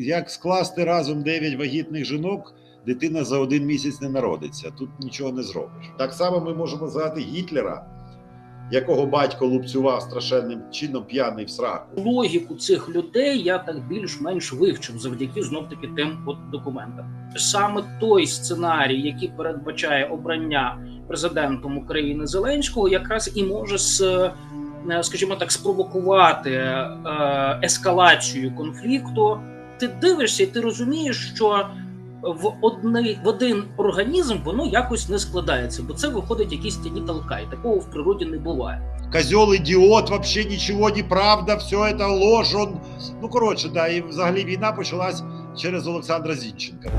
як скласти разом 9 вагітних жінок, дитина за один місяць не народиться. Тут нічого не зробиш. Так само ми можемо згадати Гітлера, якого батько лупцював страшенним чином п'яний в сраку. логіку цих людей я так більш-менш вивчив завдяки знов таки тим от документам. Саме той сценарій, який передбачає обрання президентом України Зеленського, якраз і може з, е, скажімо так, спровокувати е, ескалацію конфлікту. Ти дивишся, і ти розумієш, що в одний в один організм воно якось не складається, бо це виходить якийсь тяні толкай. Такого в природі не буває. Козел ідіот, вообще нічого не правда, все це ложь. Он... Ну коротше, да, і взагалі війна почалась через Олександра Зінченка.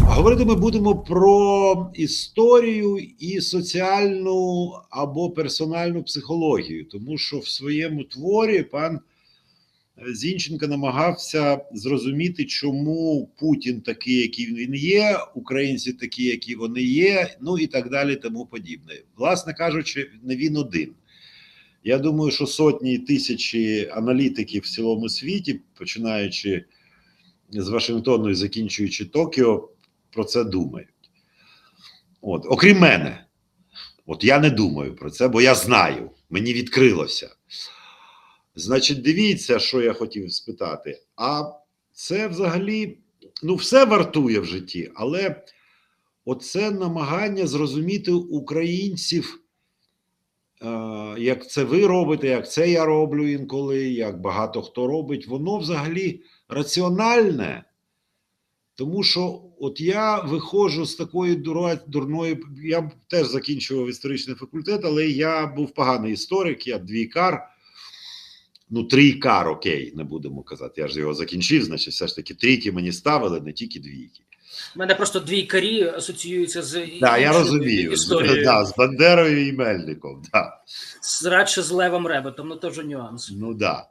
Говорити ми будемо про історію і соціальну або персональну психологію, тому що в своєму творі пан Зінченко намагався зрозуміти, чому Путін такий, який він є, українці такі, які вони є, ну і так далі, тому подібне. Власне кажучи, не він один. Я думаю, що сотні тисячі аналітиків в цілому світі, починаючи з Вашингтону і закінчуючи Токіо, про це думають. От, окрім мене, от я не думаю про це, бо я знаю, мені відкрилося. Значить, дивіться, що я хотів спитати. А це взагалі ну, все вартує в житті, але оце намагання зрозуміти українців, е, як це ви робите, як це я роблю інколи, як багато хто робить, воно взагалі раціональне. Тому що от я виходжу з такої дурної. Я теж закінчував історичний факультет, але я був поганий історик, я двійкар. Ну, трійкар, окей, не будемо казати. Я ж його закінчив, значить, все ж таки трійки мені ставили, не тільки двійки. У мене просто двійкарі асоціюються з да, я розумію. З, історією. да, з Бандерою і Мельником. Да. З- радше з Левом Ребетом, ну теж нюанс. Ну да.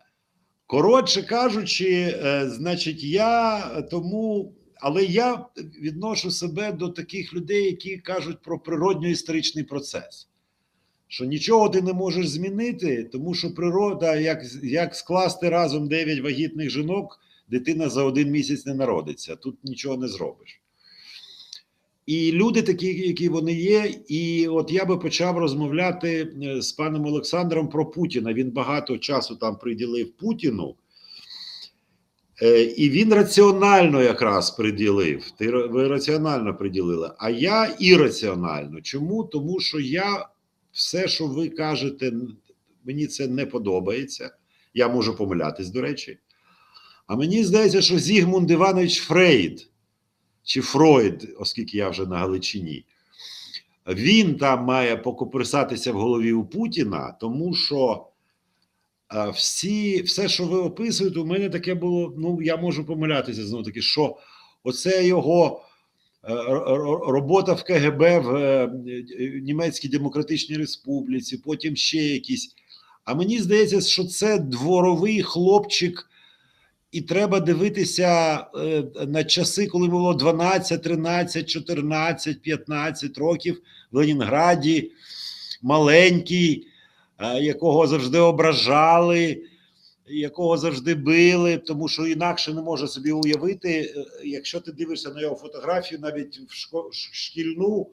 Коротше кажучи, е, значить, я тому, але я відношу себе до таких людей, які кажуть про природньо-історичний процес. Що нічого ти не можеш змінити, тому що природа, як, як скласти разом 9 вагітних жінок, дитина за один місяць не народиться. Тут нічого не зробиш. І люди такі, які вони є. І от я би почав розмовляти е, з паном Олександром про Путіна. Він багато часу там приділив Путіну. Е, І він раціонально якраз приділив. Ти ви раціонально приділили, а я ірраціонально. Чому? Тому що я все, що ви кажете, мені це не подобається. Я можу помилятись, до речі. А мені здається, що Зігмунд Іванович Фрейд чи Фройд, оскільки я вже на Галичині, він там має покопирсатися в голові у Путіна, тому що всі, все, що ви описуєте, у мене таке було. Ну, я можу помилятися знову таки, що оце його робота в КГБ в е, Німецькій Демократичній Республіці, потім ще якісь. А мені здається, що це дворовий хлопчик. І треба дивитися е, на часи, коли було 12, 13, 14, 15 років в Ленінграді, маленький, е, якого завжди ображали, якого завжди били, тому що інакше не може собі уявити, е, якщо ти дивишся на його фотографію, навіть в шкільну,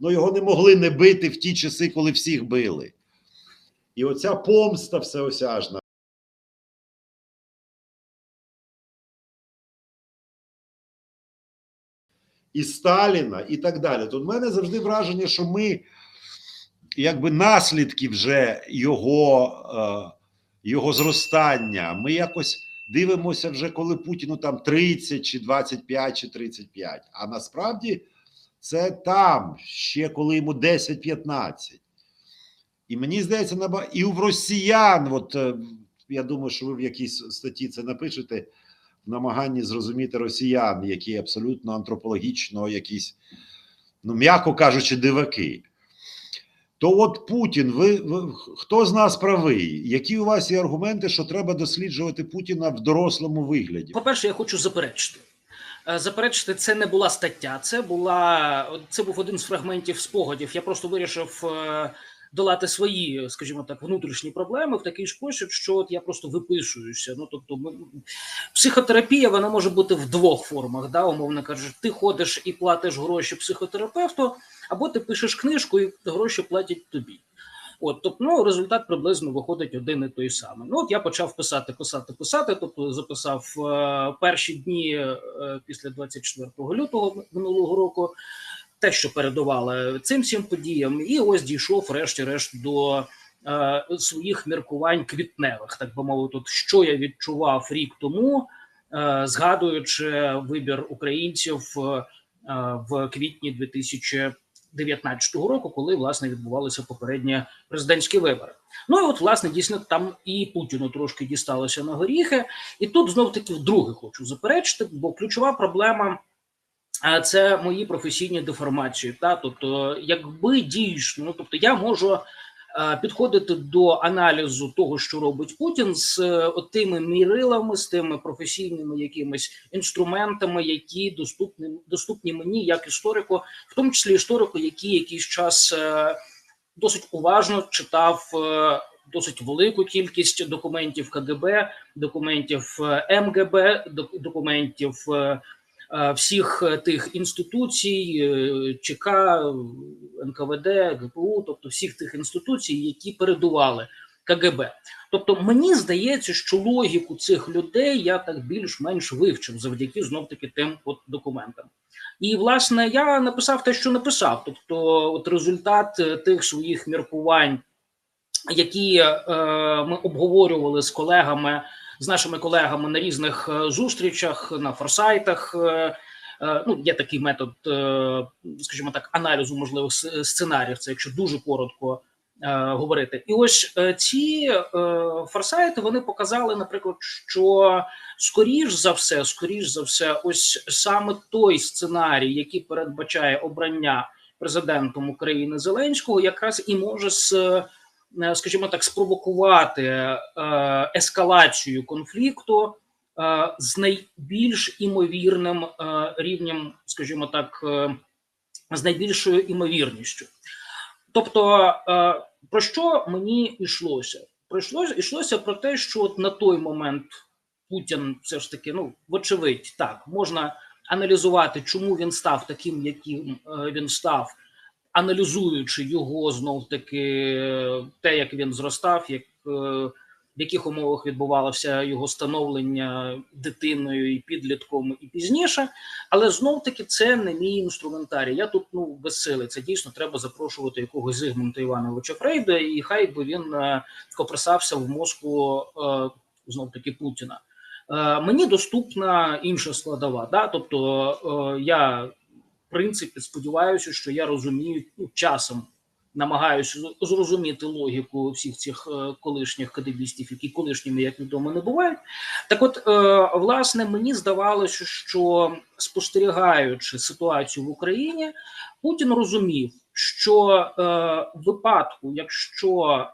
ну його не могли не бити в ті часи, коли всіх били. І оця помста всеосяжна. і Сталіна, і так далі. Тут в мене завжди враження, що ми, якби наслідки вже його, е, його зростання, ми якось дивимося вже, коли Путіну там 30, чи 25, чи 35. А насправді це там, ще коли йому 10-15. І мені здається, наба... і в росіян, от е, я думаю, що ви в якійсь статті це напишете в намаганні зрозуміти росіян, які абсолютно антропологічно якісь, ну м'яко кажучи, диваки. То от Путін, ви, ви хто з нас правий? Які у вас є аргументи, що треба досліджувати Путіна в дорослому вигляді? По-перше, я хочу заперечити. Е, Заперечити, це не була стаття, це була це був один з фрагментів спогадів. Я просто вирішив е, долати свої, скажімо так, внутрішні проблеми в такий спосіб, що от я просто виписуюся. Ну тобто, ми- психотерапія вона може бути в двох формах. Да, умовно кажучи, ти ходиш і платиш гроші психотерапевту, або ти пишеш книжку і гроші платять тобі. От, тобто, ну, результат приблизно виходить один і той самий. Ну, от я почав писати, писати, писати. Тобто, записав е, перші дні е, після 24 лютого минулого року, те, що передувало цим всім подіям, і ось дійшов, врешті-решт, до е, своїх міркувань квітневих, так би мовити, от, що я відчував рік тому, е, згадуючи вибір українців е, в квітні 2019 року, коли власне відбувалися попередні президентські вибори. Ну і от, власне, дійсно там і Путіну трошки дісталося на горіхи. І тут знов таки вдруге хочу заперечити, бо ключова проблема. Це мої професійні деформації. Та тобто, якби дійсно, ну тобто, я можу е, підходити до аналізу того, що робить Путін, з е, тими мірилами, з тими професійними якимись інструментами, які доступні доступні мені як історику, в тому числі історику, який якийсь час е, досить уважно читав досить велику кількість документів КГБ, документів МГБ, док- документів всіх е, тих інституцій, е, ЧК, НКВД, ГПУ, тобто всіх тих інституцій, які передували КГБ. Тобто, мені здається, що логіку цих людей я так більш-менш вивчив завдяки знов таки тим от документам. І власне я написав те, що написав. Тобто, от результат е, тих своїх міркувань, які е, ми обговорювали з колегами, з нашими колегами на різних е, зустрічах, на форсайтах. Е, е, ну, є такий метод, скажімо так, аналізу можливих сценаріїв. Це якщо дуже коротко говорити. І ось ці форсайти вони показали, наприклад, що скоріш за все, скоріш за все, ось саме той сценарій, який передбачає обрання президентом України Зеленського, якраз і може з, скажімо так, спровокувати е, ескалацію конфлікту е, з найбільш імовірним е, рівнем, скажімо так, е, з найбільшою імовірністю. Тобто, е, про що мені йшлося? Пройшлося йшлося про те, що от на той момент Путін все ж таки, ну вочевидь, так можна аналізувати, чому він став таким, яким е, він став, аналізуючи його знов таки те, як він зростав, як е, в яких умовах відбувалося його становлення дитиною і підлітком і пізніше. Але знов таки це не мій інструментарій. Я тут ну безсилий. Це дійсно треба запрошувати якогось Зигмунта Івановича Фрейда, і хай би він е, копресався в мозку е, знов таки Путіна. Мені доступна інша складова. Да? Тобто я принципі сподіваюся, що я розумію ну, часом. Намагаюся зрозуміти логіку всіх цих е, колишніх кадебістів, які колишніми, як відомо, не бувають. Так, от, е, власне, мені здавалося, що спостерігаючи ситуацію в Україні, Путін розумів, що е, в випадку, якщо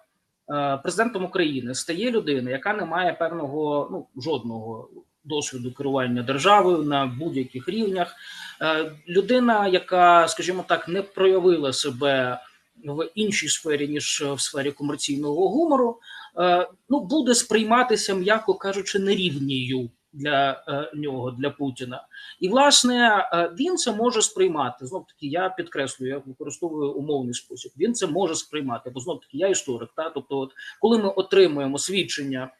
президентом України стає людина, яка не має певного ну жодного досвіду керування державою на будь-яких рівнях, е, людина, яка, скажімо так, не проявила себе в іншій сфері ніж в сфері комерційного гумору, е, ну буде сприйматися, м'яко кажучи, нерівнію для е, нього, для Путіна. І власне він це може сприймати. Знов таки, я підкреслюю, я використовую умовний спосіб. Він це може сприймати, бо знов таки я історик. Та тобто, от коли ми отримуємо свідчення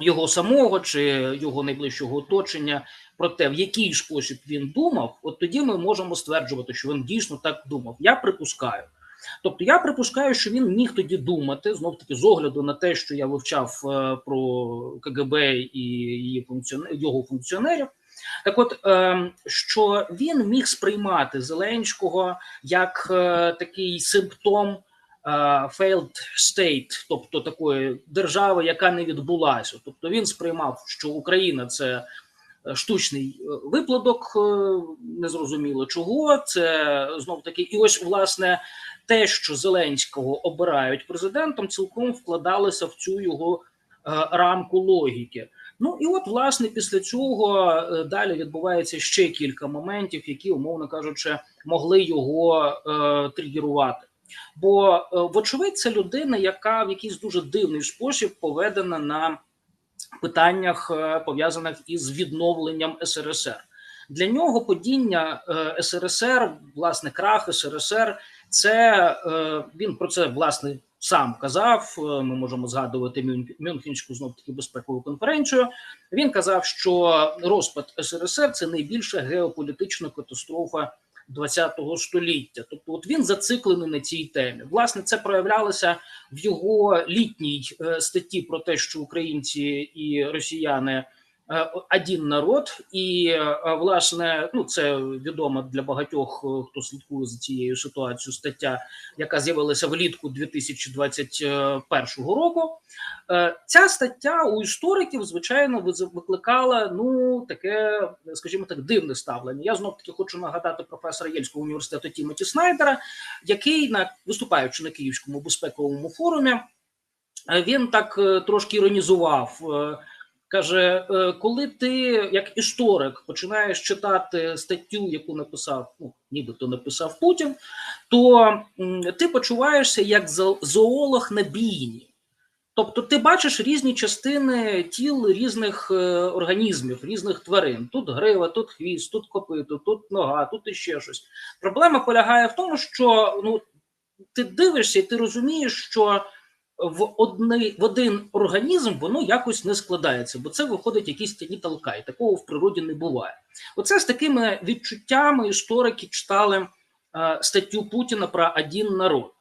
його самого чи його найближчого оточення про те, в який спосіб він думав, от тоді ми можемо стверджувати, що він дійсно так думав. Я припускаю. Тобто я припускаю, що він міг тоді думати знов таки з огляду на те, що я вивчав е, про КГБ і її його функціонерів. Так, от е, що він міг сприймати Зеленського як е, такий симптом failed state, тобто такої держави, яка не відбулася. Тобто він сприймав, що Україна це е, штучний е, виплодок, е, незрозуміло чого. Це знов таки, і ось власне те, що Зеленського обирають президентом, цілком вкладалося в цю його е, рамку логіки. Ну і от, власне, після цього е, далі відбувається ще кілька моментів, які, умовно кажучи, могли його е, тригерувати. Бо, е, вочевидь, це людина, яка в якийсь дуже дивний спосіб поведена на питаннях, е, пов'язаних із відновленням СРСР. Для нього падіння е, СРСР, власне, крах СРСР, це він про це власне сам казав. Ми можемо згадувати Мюн- Мюнхенську знов таки безпекову конференцію. Він казав, що розпад СРСР це найбільша геополітична катастрофа ХХ століття. Тобто, от він зациклений на цій темі. Власне, це проявлялося в його літній е, статті про те, що українці і росіяни один народ, і е, власне, ну це відомо для багатьох, е, хто слідкує за цією ситуацією. Стаття, яка з'явилася влітку 2021 року. Е, Ця стаття у істориків, звичайно, викликала ну таке, скажімо так, дивне ставлення. Я знов таки хочу нагадати професора Єльського університету Тімоті Снайдера, який на виступаючи на Київському безпековому форумі, е, він так е, трошки іронізував. Каже, е, коли ти як історик починаєш читати статтю, яку написав, ну нібито написав Путін, то ти почуваєшся як зо- зоолог на бійні. Тобто ти бачиш різні частини тіл різних е, організмів, різних тварин. Тут грива, тут хвіст, тут копито, тут нога, тут іще щось. Проблема полягає в тому, що ну, ти дивишся і ти розумієш, що в, одни, в один організм воно якось не складається, бо це виходить якийсь тяні толкай. Такого в природі не буває. Оце з такими відчуттями історики читали е, статтю Путіна про один народ.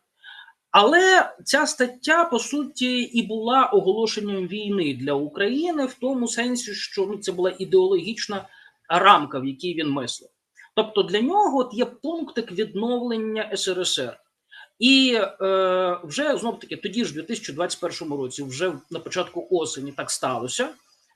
Але ця стаття по суті і була оголошенням війни для України в тому сенсі, що ну, це була ідеологічна рамка, в якій він мислив. Тобто для нього от є пунктик відновлення СРСР. І е, вже знов таки тоді ж, в 2021 році, вже на початку осені так сталося,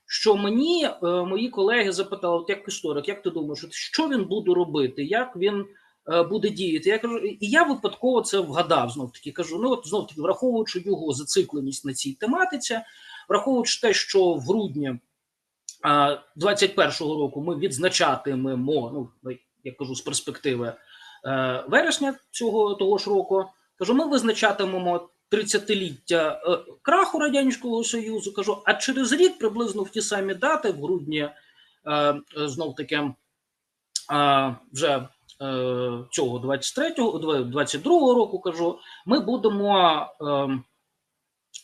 що мені е, мої колеги запитали, от як історик, як ти думаєш, що він буде робити, як він е, буде діяти? Я кажу, і я випадково це вгадав. Знов таки кажу: ну от знов таки, враховуючи його зацикленість на цій тематиці, враховуючи те, що в грудні а, 21-го року ми відзначатимемо, ну я кажу з перспективи вересня цього того ж року. Кажу, ми визначатимемо 30-ліття е, краху радянського союзу. Кажу, а через рік приблизно в ті самі дати, в грудні, е, е, знов таки е, вже е, цього 23-го, 22-го року кажу, ми будемо. Е,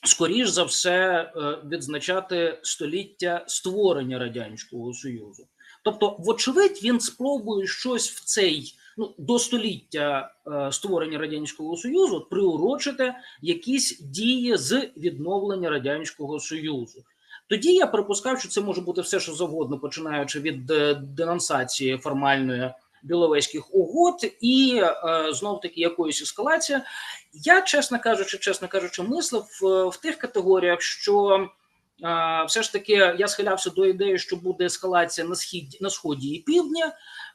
скоріш за все е, відзначати століття створення радянського союзу. Тобто, вочевидь, він спробує щось в цей ну до століття е, створення радянського союзу приурочити якісь дії з відновлення радянського союзу. Тоді я припускав, що це може бути все, що завгодно, починаючи від е, денонсації формальної біловезьких угод і е, знов таки якоїсь ескалації. Я, чесно кажучи, чесно кажучи, мислив в, тих категоріях, що все ж таки я схилявся до ідеї, що буде ескалація на схід на сході і півдні.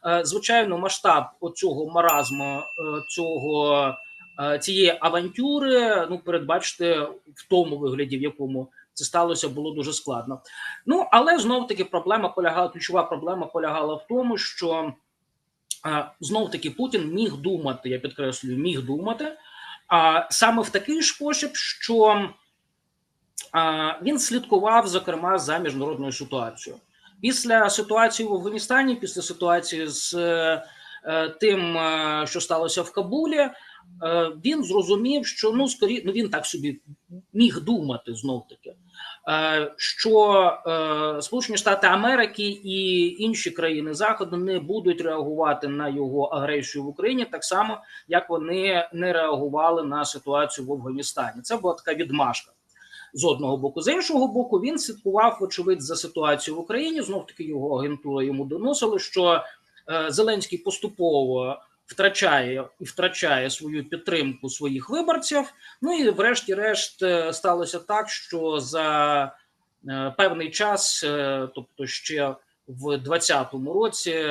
Е, звичайно, масштаб оцього маразму, е, цього е, цієї авантюри, ну передбачити в тому вигляді, в якому це сталося, було дуже складно. Ну але знов таки проблема полягала. Ключова проблема полягала в тому, що знов таки Путін міг думати, я підкреслюю, міг думати. А саме в такий спосіб, що він слідкував зокрема за міжнародною ситуацією. Після ситуації в Афганістані, після ситуації з е, тим, е, що сталося в Кабулі, е, він зрозумів, що ну скорі, ну він так собі міг думати знов таки, е, що е, Сполучені Штати Америки і інші країни Заходу не будуть реагувати на його агресію в Україні так само, як вони не реагували на ситуацію в Афганістані. Це була така відмашка з одного боку. З іншого боку, він слідкував, очевидь, за ситуацією в Україні. Знов таки його агентура йому доносили, що е, Зеленський поступово втрачає і втрачає свою підтримку своїх виборців. Ну і, врешті-решт, е, сталося так, що за е, певний час, тобто ще в 2020 році,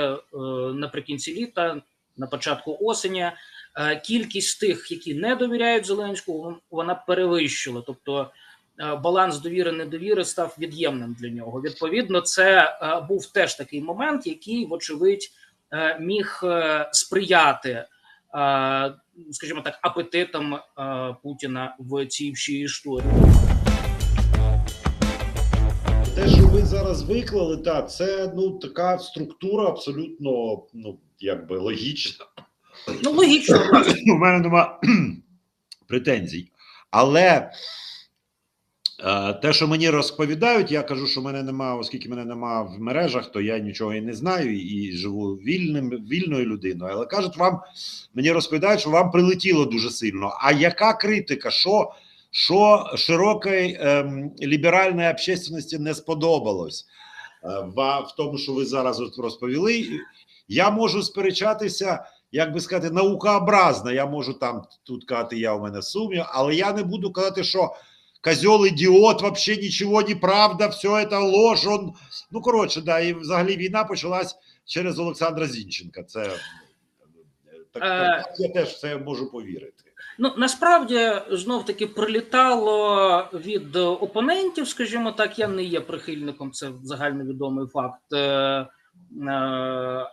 наприкінці літа, на початку осені. Кількість тих, які не довіряють Зеленському, вона перевищила. Тобто баланс довіри недовіри став від'ємним для нього. Відповідно, це е, був теж такий момент, який, вочевидь, е, міг е, сприяти е, скажімо так, апетитом е, Путіна в цій всій історії. Те, що ви зараз виклали, так, це ну така структура абсолютно ну якби логічна. Ну логічно, У мене нема претензій. Але е, те, що мені розповідають, я кажу, що мене нема, оскільки мене нема в мережах, то я нічого і не знаю і живу вільним, вільною людиною. Але кажуть, вам мені розповідають, що вам прилетіло дуже сильно. А яка критика? Що, що широкої ем, ліберальної общественності не сподобалось е, в, в тому, що ви зараз розповіли? Я можу сперечатися як би сказати, наукообразна. Я можу там тут казати, я у мене сумнів, але я не буду казати, що козьол ідіот, вообще нічого не правда, все це ложь. Он... Ну коротше, да, і взагалі війна почалась через Олександра Зінченка. Це так, Е. так, я теж це можу повірити. Ну насправді знов таки прилітало від опонентів, скажімо так, я не є прихильником, це загальновідомий факт. Е,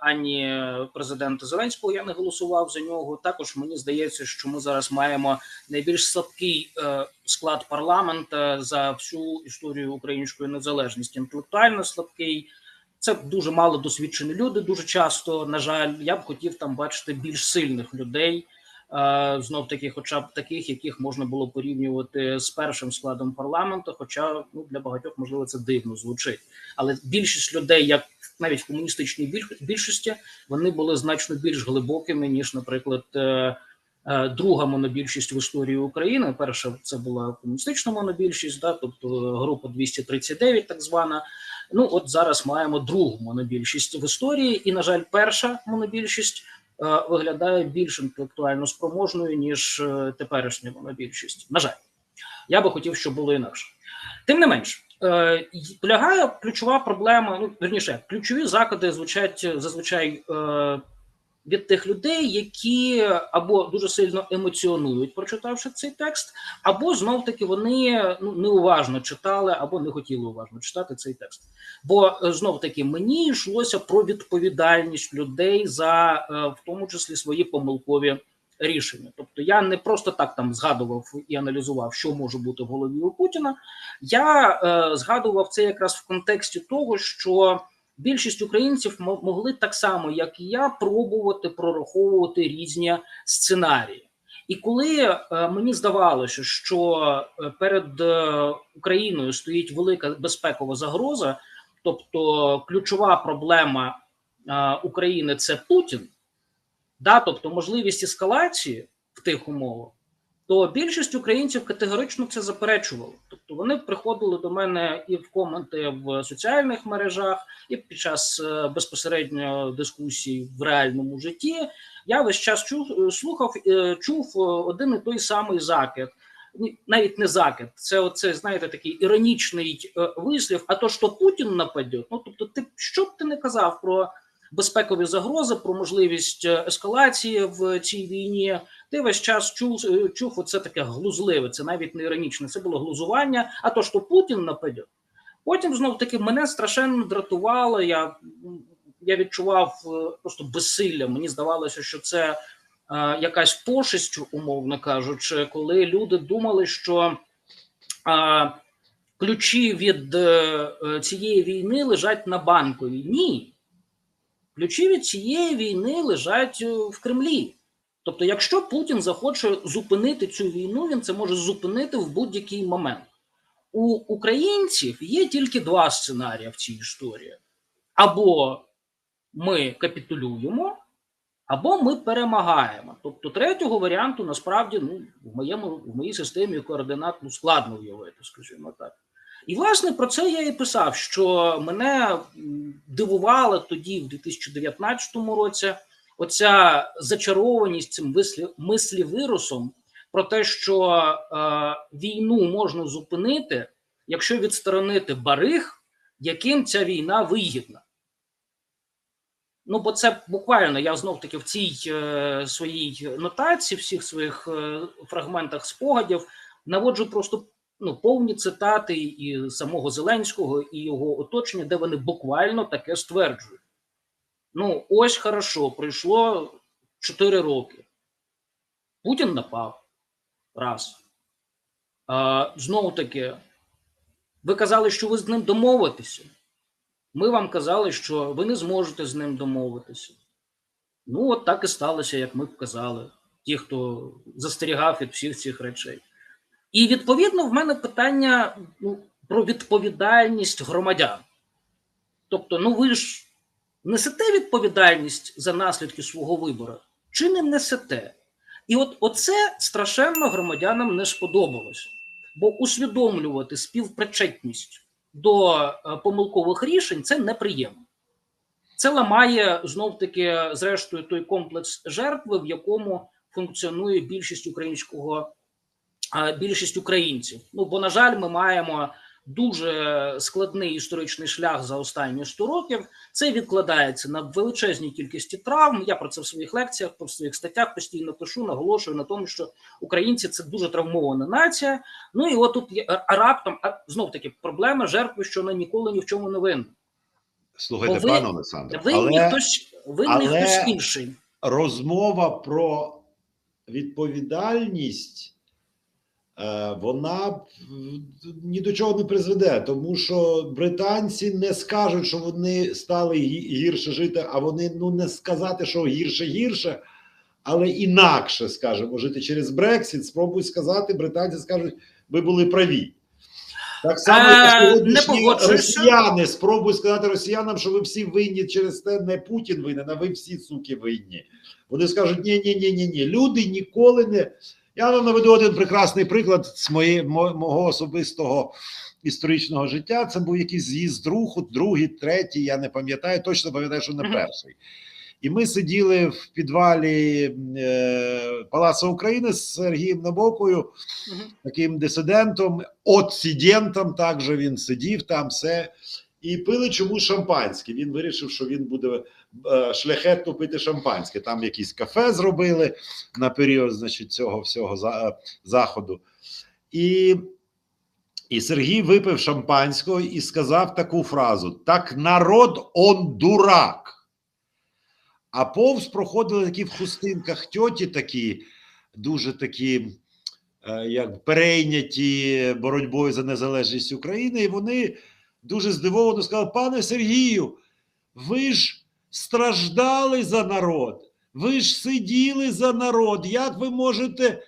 Ані президента Зеленського я не голосував за нього. Також мені здається, що ми зараз маємо найбільш слабкий е, склад парламента за всю історію української незалежності. Інтелектуально слабкий. Це дуже мало досвідчені люди. Дуже часто, на жаль, я б хотів там бачити більш сильних людей. Е, знов таки, хоча б таких, яких можна було порівнювати з першим складом парламенту. Хоча ну для багатьох можливо це дивно звучить, але більшість людей, як навіть в комуністичній більшості, вони були значно більш глибокими ніж, наприклад, е, е, друга монобільшість в історії України. Перша це була комуністична монобільшість, да, тобто група 239, так звана. Ну от зараз маємо другу монобільшість в історії, і на жаль, перша монобільшість е, виглядає більш інтелектуально спроможною ніж теперішня монобільшість. На жаль, я би хотів, щоб було інакше. Тим не менш, е, й- полягає ключова проблема. Ну верніше, ключові заклади звучать е, зазвичай е, від тих людей, які або дуже сильно емоціонують, прочитавши цей текст, або знов таки вони ну неуважно читали, або не хотіли уважно читати цей текст. Бо е, знов таки мені йшлося про відповідальність людей за е, в тому числі свої помилкові рішення. Тобто я не просто так там згадував і аналізував, що може бути в голові у Путіна. Я е, згадував це якраз в контексті того, що більшість українців могли так само, як і я, пробувати прораховувати різні сценарії. І коли е, мені здавалося, що е, перед е, Україною стоїть велика безпекова загроза, тобто ключова проблема України це Путін, да, тобто можливість ескалації в тих умовах, то більшість українців категорично це заперечували. Тобто вони приходили до мене і в коменти в соціальних мережах, і під час е, безпосередньо дискусій в реальному житті. Я весь час чув, слухав, е, чув е, один і той самий закид. Навіть не закид, це оце, знаєте, такий іронічний е, вислів. А то, що Путін нападе, ну тобто, ти що б ти не казав про безпекові загрози, про можливість е, ескалації в цій війні, ти весь час чув, е, чув оце таке глузливе, це навіть не іронічне, це було глузування. А то, що Путін нападе, потім знов таки мене страшенно дратувало. Я, я відчував е, просто безсилля. Мені здавалося, що це е, якась пошесть, умовно кажучи, коли люди думали, що е, ключі від е, цієї війни лежать на банковій. Ні. Ключі від цієї війни лежать е, в Кремлі. Тобто, якщо Путін захоче зупинити цю війну, він це може зупинити в будь-який момент. У українців є тільки два сценарії в цій історії: або ми капітулюємо, або ми перемагаємо. Тобто, третього варіанту насправді ну, в моєму в моїй системі координат ну, складно уявити, скажімо так. І власне про це я і писав, що мене м, дивувало тоді, в 2019 році, оця зачарованість цим мислівирусом про те, що е, війну можна зупинити, якщо відсторонити бариг, яким ця війна вигідна. Ну, бо це буквально я знов таки в цій е, своїй нотації, всіх своїх е, фрагментах спогадів наводжу просто ну, повні цитати і самого Зеленського, і його оточення, де вони буквально таке стверджують. Ну, ось хорошо, пройшло 4 роки. Путін напав. Раз. А, знову таки, ви казали, що ви з ним домовитеся. Ми вам казали, що ви не зможете з ним домовитися. Ну, от так і сталося, як ми казали, ті, хто застерігав від всіх цих речей. І відповідно в мене питання ну, про відповідальність громадян. Тобто, ну ви ж несете відповідальність за наслідки свого вибору, чи не несете? І от оце страшенно громадянам не сподобалось, бо усвідомлювати співпричетність до е, помилкових рішень це неприємно. Це ламає знов таки, зрештою, той комплекс жертви, в якому функціонує більшість українського більшість українців. Ну бо, на жаль, ми маємо дуже складний історичний шлях за останні 100 років. Це відкладається на величезній кількості травм. Я про це в своїх лекціях, в своїх статтях постійно пишу, наголошую на тому, що українці це дуже травмована нація. Ну і от тут є раптом, знов таки проблема жертви, що вона ніколи ні в чому не винна. Слухайте, ви- пане Олександре, Винні але хтось, винний але- хтось інший. розмова про відповідальність. Е, Вона ні до чого не призведе, тому що британці не скажуть, що вони стали гірше жити, а вони ну не сказати, що гірше гірше, але інакше скажемо жити через Брексит. Спробують сказати, британці скажуть, ви були праві. Так само, Е, як росіяни спробують сказати росіянам, що ви всі винні через те, не Путін винен, а ви всі суки винні. Вони скажуть: ні, ні, ні, ні, ні. Люди ніколи не. Я вам наведу один прекрасний приклад з моєї мого особистого історичного життя. Це був якийсь з'їзд руху, другий, третій, я не пам'ятаю, точно пам'ятаю, що не перший. І ми сиділи в підвалі е, Палацу України з Сергієм Набокою, таким дисидентом, отсидентом, також він сидів там все. І пили чомусь шампанське. Він вирішив, що він буде шляхетно пити шампанське. Там якісь кафе зробили на період значить, цього всього е, заходу. І, і Сергій випив шампанського і сказав таку фразу: Так народ он дурак. А повз проходили такі в хустинках тьоті такі, дуже такі, е, як перейняті боротьбою за незалежність України, і вони дуже здивовано сказали: пане Сергію, ви ж страждали за народ, ви ж сиділи за народ. Як ви можете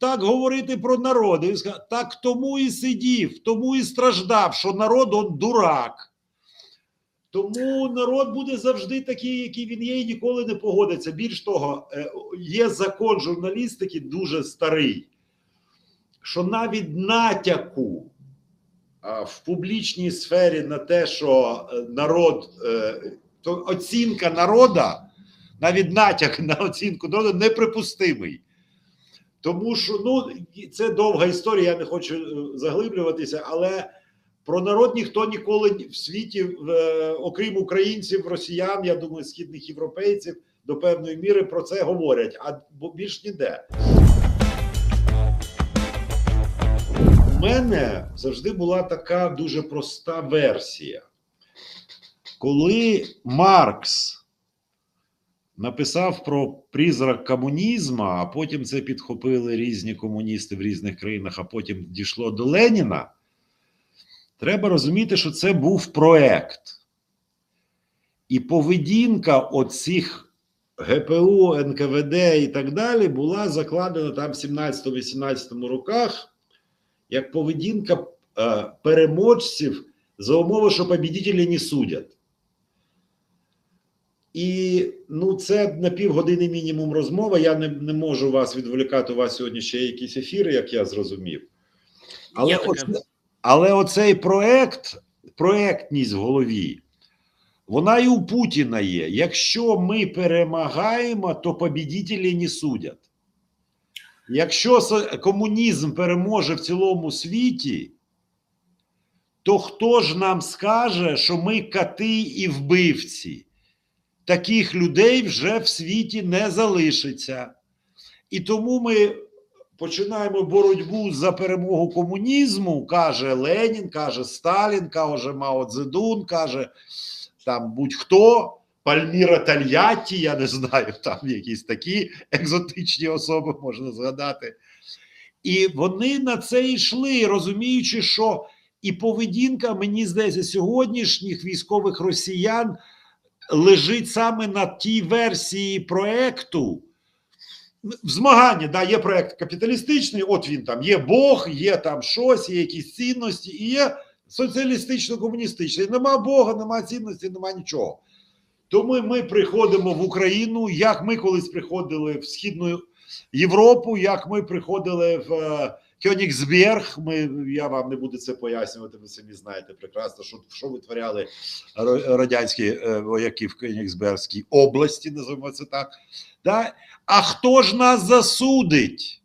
так говорити про народ? І сказав, так тому і сидів, тому і страждав, що народ он дурак. Тому народ буде завжди такий, який він є, і ніколи не погодиться. Більш того, е, є закон журналістики дуже старий, що навіть натяку в публічній сфері на те, що е, народ, е, то оцінка народа, навіть натяк на оцінку народу неприпустимий. Тому що ну, це довга історія, я не хочу е, заглиблюватися, але про народ ніхто ніколи в світі, е, окрім українців, росіян, я думаю, східних європейців до певної міри про це говорять, а більш ніде. У мене завжди була така дуже проста версія. Коли Маркс написав про призрак комунізму, а потім це підхопили різні комуністи в різних країнах, а потім дійшло до Леніна. Треба розуміти, що це був проект. І поведінка оцих ГПУ, НКВД і так далі була закладена там в 17-18 роках як поведінка е, переможців за умови, що побідітелі не судять. І ну, це на півгодини мінімум розмова. Я не, не можу вас відволікати. У вас сьогодні ще є якісь ефіри, як я зрозумів. Але, таке. оце, але оцей проект, проектність в голові, вона і у Путіна є. Якщо ми перемагаємо, то побідітелі не судять. Якщо комунізм переможе в цілому світі, то хто ж нам скаже, що ми кати і вбивці? Таких людей вже в світі не залишиться. І тому ми починаємо боротьбу за перемогу комунізму, каже Ленін, каже Сталін, каже Мао Цзедун, каже там будь-хто. Пальміра Тальятті, я не знаю, там якісь такі екзотичні особи можна згадати. І вони на це йшли, розуміючи, що і поведінка, мені здається, сьогоднішніх військових росіян лежить саме на тій версії проекту. В змаганні, да, є проект капіталістичний, от він там є Бог, є там щось, є якісь цінності, і є соціалістично-комуністичний. Нема Бога, нема цінності, нема нічого. Тому ми приходимо в Україну, як ми колись приходили в Східну Європу, як ми приходили в е, Кьонігсберг. Ми, я вам не буду це пояснювати, ви самі знаєте прекрасно, що, що витворяли радянські е, вояки в Кьонігсбергській області, називаємо це так. Да? А хто ж нас засудить?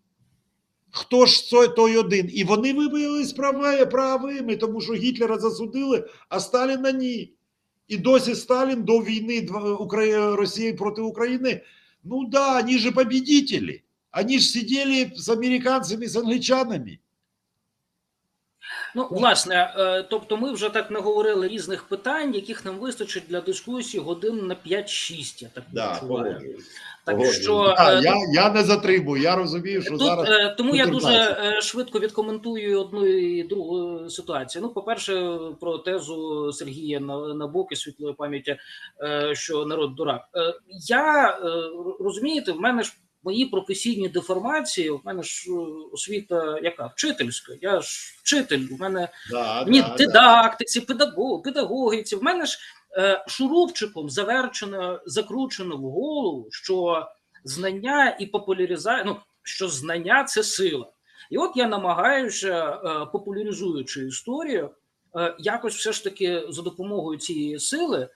Хто ж той, той один? І вони виявились прави- правими, тому що Гітлера засудили, а Сталіна ні. І досі Сталін до війни Росії проти України. Ну да, они же победители. Они же сидели с американцами, с англичанами. Ну, власне, е, тобто, ми вже так наговорили різних питань, яких нам вистачить для дискусії годин на 5-6, я так відчуваю. Так що Да, е, я, я не затримую, я розумію, що Тут зараз. е, тому я дуже 14. швидко відкоментую одну і другу ситуацію. Ну, по-перше, про тезу Сергія На- Набоки світлої пам'яті, що народ дурак. Я розумієте, в мене ж мої професійні деформації, в мене ж е, освіта яка вчительська. Я ж вчитель. У мене Да, ні, да, да. дидактиці, педагог, педагогіці. В мене ж е, шурупчиком заверчено, закручено в голову, що знання і популяризація, ну що знання це сила. І от я намагаюся, е, популяризуючи історію, е, якось все ж таки за допомогою цієї сили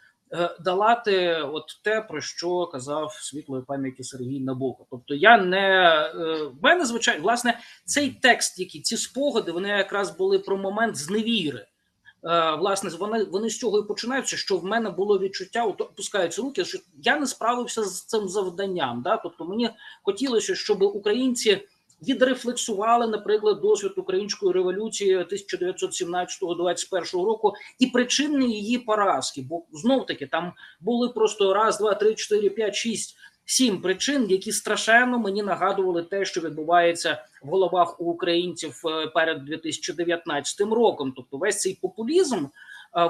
долати от те, про що казав світлої пам'яті Сергій Набоков. Тобто, я не е, в мене звичайно, власне, цей текст, який ці спогади, вони якраз були про момент зневіри. Е, власне, вони, вони з цього і починаються, що в мене було відчуття, опускаються руки, що я не справився з цим завданням. Да? Тобто мені хотілося, щоб українці відрефлексували, наприклад, досвід української революції 1917-21 року і причини її поразки. Бо знов таки там були просто раз, два, три, чотири, п'ять, шість. Сім причин, які страшенно мені нагадували те, що відбувається в головах у українців е, перед 2019 роком. Тобто, весь цей популізм е,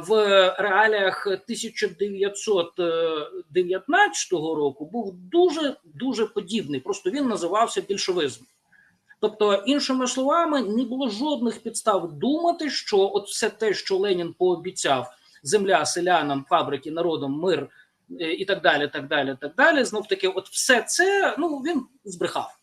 в реаліях 1919 року був дуже дуже подібний. Просто він називався більшовизм. Тобто, іншими словами, не було жодних підстав думати, що от все те, що Ленін пообіцяв земля селянам, фабрики, народом, мир е, і так далі, так далі, так далі. Знов таки, от все це ну він збрехав.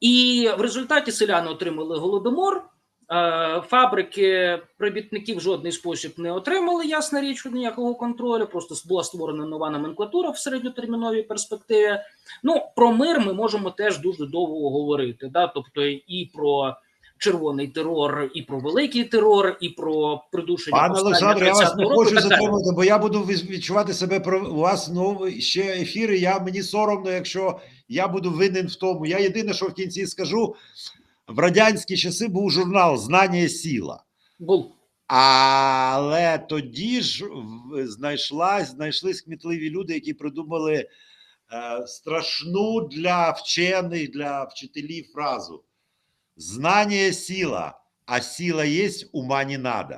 І в результаті селяни отримали голодомор. Е, Фабрики робітників в жодний спосіб не отримали, ясна річ, ніякого контролю. Просто була створена нова номенклатура в середньотерміновій перспективі. Ну про мир ми можемо теж дуже довго говорити. Да? Тобто і про червоний терор, і про великий терор, і про придушення Пане Олександре, я вас не хочу затримувати, бо я буду відчувати себе про у вас ну, ще ефіри. Я мені соромно, якщо я буду винен в тому. Я єдине, що в кінці скажу: в радянські часи був журнал Знання і сіла. Був. Але тоді ж знайшлась, знайшлись кмітливі люди, які придумали е, страшну для вчених, для вчителів фразу: знання є сила, а сила є, ума не надо.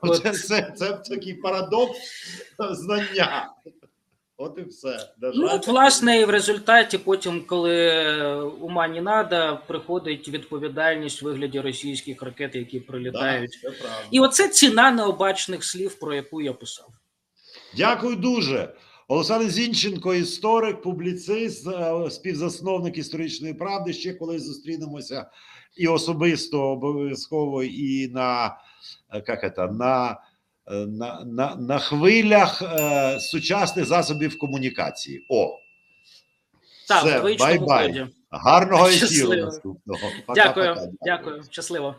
От. Це, це, це такий парадокс знання. От і все. На Ну, от, власне, і в результаті, потім, коли ума не надо, приходить відповідальність в вигляді російських ракет, які прилітають. правда. І оце ціна необачних слів, про яку я писав. Дякую дуже. Олександр Зінченко, історик, публіцист, е, співзасновник історичної правди. Ще колись зустрінемося і особисто обов'язково, і на е, як це, на, е, на, на, на хвилях е, сучасних засобів комунікації. О, Так, Все, бай-бай. гарного ефіру наступного. наступного. Дякую, пока, дякую, дякую, щасливо.